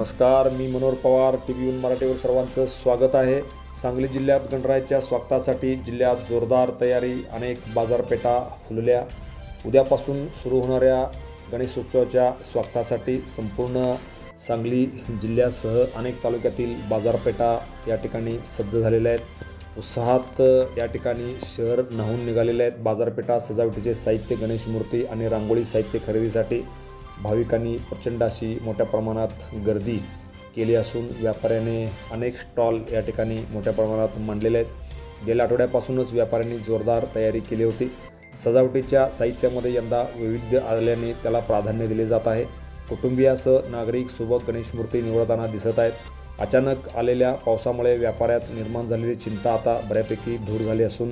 नमस्कार मी Manohar Pawar T V मराठीवर सर्वांचं स्वागत आहे. सांगली जिल्ह्यात गणरायाच्या स्वागतासाठी जिल्ह्यात जोरदार तयारी अनेक बाजारपेठा फुलल्या. उद्यापासून सुरू होणाऱ्या गणेशोत्सवाच्या स्वागतासाठी संपूर्ण सांगली जिल्ह्यासह अनेक तालुक्यातील बाजारपेठा या ठिकाणी सज्ज झालेल्या आहेत. उत्साहात या ठिकाणी शहर न्हावून निघालेले आहेत. बाजारपेठा सजावटीचे साहित्य गणेश मूर्ती आणि रांगोळी साहित्य खरेदीसाठी भाविकांनी प्रचंड अशी मोठ्या प्रमाणात गर्दी केली असून व्यापाऱ्याने अनेक स्टॉल या ठिकाणी मोठ्या प्रमाणात मांडलेले आहेत. गेल्या आठवड्यापासूनच व्यापाऱ्यांनी जोरदार तयारी केली होती. सजावटीच्या साहित्यामध्ये यंदा वैविध्य आल्याने त्याला प्राधान्य दिले जात आहे. कुटुंबियासह नागरिक सुबक गणेश मूर्ती निवडताना दिसत आहेत. अचानक आलेल्या पावसामुळे व्यापाऱ्यात निर्माण झालेली चिंता आता बऱ्यापैकी दूर झाली असून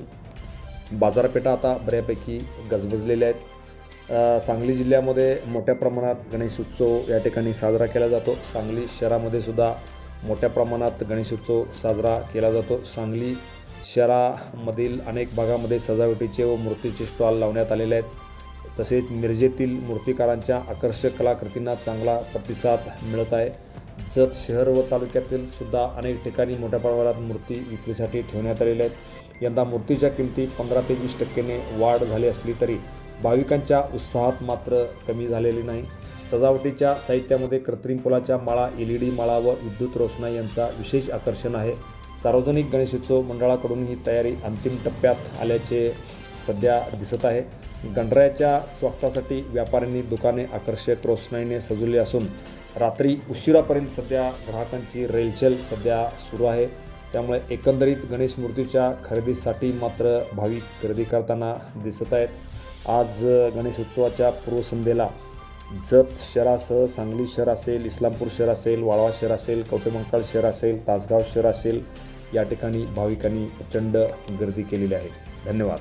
बाजारपेठा आता बऱ्यापैकी गजबजलेल्या आहेत. सांगली जिल्ह्यामध्ये मोठ्या प्रमाणात गणेशोत्सव या ठिकाणी साजरा केला जातो. सांगली शहरामध्ये सुद्धा मोठ्या प्रमाणात गणेशोत्सव साजरा केला जातो. सांगली शहरामधील अनेक भागामध्ये सजावटीचे व मूर्तीचे स्टॉल लावण्यात आलेले आहेत. तसेच मिरजेतील मूर्तिकारांच्या आकर्षक कलाकृतींना चांगला प्रतिसाद मिळत आहे. जत शहर व तालुक्यातील सुद्धा अनेक ठिकाणी मोठ्या प्रमाणात मूर्ती विक्रीसाठी ठेवण्यात आलेल्या आहेत. यंदा मूर्तीच्या किमती पंधरा ते वीस टक्क्याने वाढ झाली असली तरी भाविकांच्या उत्साहात मात्र कमी झालेली नाही. सजावटीच्या साहित्यामध्ये कृत्रिम फुलाच्या माळा एल ई डी माळा व विद्युत रोषणाई यांचा विशेष आकर्षण आहे. सार्वजनिक गणेशोत्सव मंडळाकडून ही तयारी अंतिम टप्प्यात आल्याचे सध्या दिसत आहे. गणरायाच्या स्वागतासाठी व्यापाऱ्यांनी दुकाने आकर्षक रोषणाईने सजवली असून रात्री उशिरापर्यंत सध्या ग्राहकांची रेलचेल सध्या सुरू आहे. त्यामुळे एकंदरीत गणेश मूर्तीच्या खरेदीसाठी मात्र भाविक खरेदी करताना दिसत आहेत. आज गणेशोत्सवाच्या पूर्वसंध्येला जत शहरासह सांगली शहर असेल इस्लामपूर शहर असेल वाळवा शहर असेल कवटेमंकाळ शहर असेल तासगाव शहर असेल या ठिकाणी भाविकांनी प्रचंड गर्दी केलेली आहे. धन्यवाद.